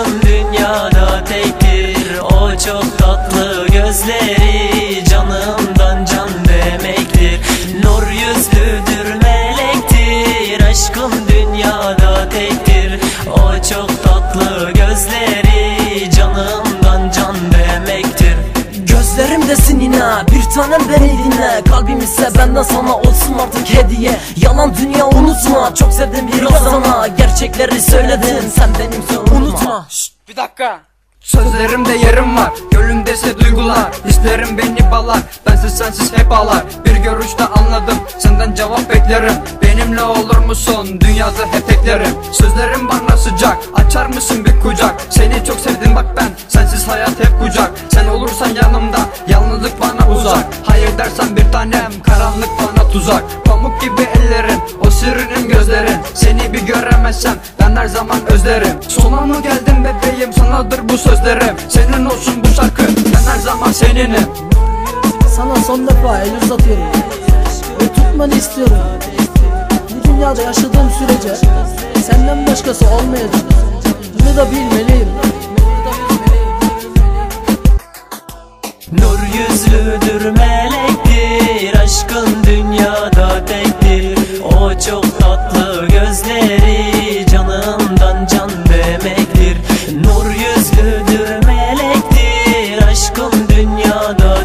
aşkım dünyada tektir O çok tatlı gözleri canımdan can demektir. Nur yüzlüdür melektir Aşkım dünyada tektir. O çok tatlı gözleri canımdan can demektir. Gözlerimdesin yine bir tanem beni dinle. Kalbim ise benden sana olsun artık hediye. Yalan dünya unutma çok sevdim biraz sana. Gerçekleri söyledim sen benim söz bir dakika. Sözlerimde yerim var Gönlümde ise duygular. Hislerim beni balar Bensiz sensiz hep ağlar Bir görüşte anladım Senden cevap beklerim. Benimle olur musun? Dünyada hep beklerim Sözlerim bana sıcak Açar mısın bir kucak? Seni çok sevdim bak ben Sensiz hayat hep kucak. Sen olursan yanımda Yalnızlık bana uzak. Hayır dersen bir tanem Karanlık bana tuzak. Pamuk gibi ellerin O sürünün gözlerin. Seni bir göremezsem Ben her zaman özlerim. Sona mı geldim bebeğim? Sanadır bu sözlerim. Senin olsun bu şarkı. Ben her zaman seninim. Sana son defa el uzatıyorum. Ve tutmanı istiyorum. Bu dünyada yaşadığım sürece Senden başkası olmayacak. Bunu da bilmeliyim. Nur yüzlüdür melektir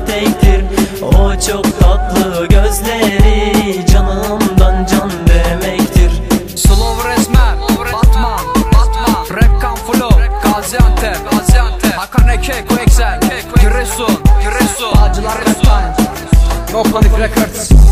tektir O çok tatlı gözleri Canımdan can demektir. Slow resmen Batman Batman. Rap kan flow Gaziantep. Gaziantep. Hakan Eke Koexel Giresun Giresun. Bağcılar Rap Time No Panic Records